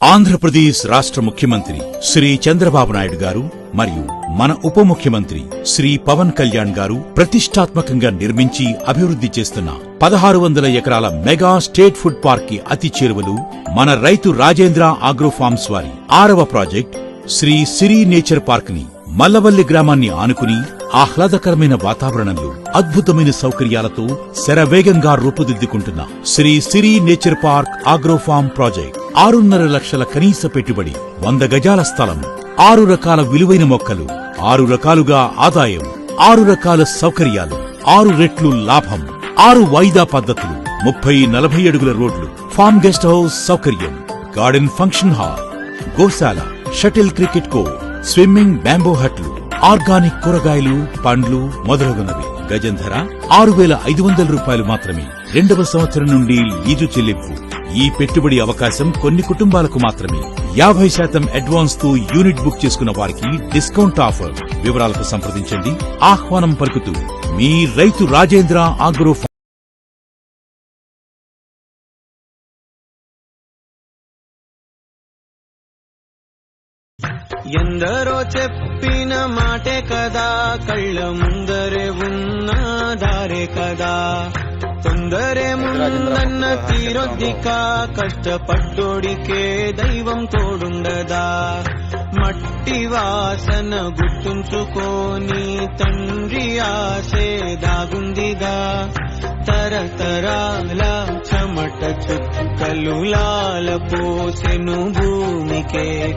ఆంధ్రప్రదేశ్ రాష్ట్ర ముఖ్యమంత్రి శ్రీ చంద్రబాబు నాయుడు గారు మరియు మన ఉప ముఖ్యమంత్రి శ్రీ పవన్ కళ్యాణ్ గారు ప్రతిష్టాత్మకంగా నిర్మించి అభివృద్ధి చేస్తున్న పదహారు వందల ఎకరాల మెగా స్టేట్ ఫుడ్ పార్క్కి అతి చేరువలు మన రైతు రాజేంద్ర ఆగ్రో ఫార్మ్స్ వారి ఆరవ ప్రాజెక్ట్ శ్రీ సిరి నేచర్ పార్క్ని మల్లవల్లి గ్రామాన్ని ఆనుకుని ఆహ్లాదకరమైన వాతావరణంలో అద్భుతమైన సౌకర్యాలతో శరవేగంగా రూపుదిద్దుకుంటున్న Sri Siri nature park agro farm project. ఆరున్నర లక్షల కనీస పెట్టుబడి వంద గజాల స్థలం ఆరు రకాల విలువైన మొక్కలు ఆరు రకాలుగా ఆదాయం ఆరు రకాల సౌకర్యాలు ఆరు రెట్లు లాభం ఆరు వాయిదా పద్ధతులు ముప్పై నలభై అడుగుల రోడ్లు ఫామ్ గెస్ట్ హౌస్ సౌకర్యం గార్డెన్ ఫంక్షన్ హాల్ గోశాల షటిల్ క్రికెట్ కో స్విమ్మింగ్ బ్యాంబో హట్లు ఆర్గానిక్ కూరగాయలు పండ్లు మొదలగునవి. గజం ధర ఆరు వేల ఐదు వందల రూపాయలు మాత్రమే. రెండవ సంవత్సరం నుండి లీజు చెల్లింపు. ఈ పెట్టుబడి అవకాశం కొన్ని కుటుంబాలకు మాత్రమే. యాభై శాతం అడ్వాన్స్తో యూనిట్ బుక్ చేసుకున్న వారికి డిస్కౌంట్ ఆఫర్. వివరాలకు సంప్రదించండి. ఆహ్వానం పలుకుతూ మీ రైతు రాజేంద్ర ఆగ్రో ఎందరో చెప్పిన మాటే కదా కళ్ళ ముందరే ఉన్న దారే కదా. తొందరే ముందన్న తీరొద్దిక కష్టపడ్డోడికే దైవం తోడుండదా? మట్టి వాసన గుర్తుంచుకోని తండ్రి ఆశే దాగుందిగా. తరతరాల చెమట చుక్కలు లాల పోసెను భూమికే.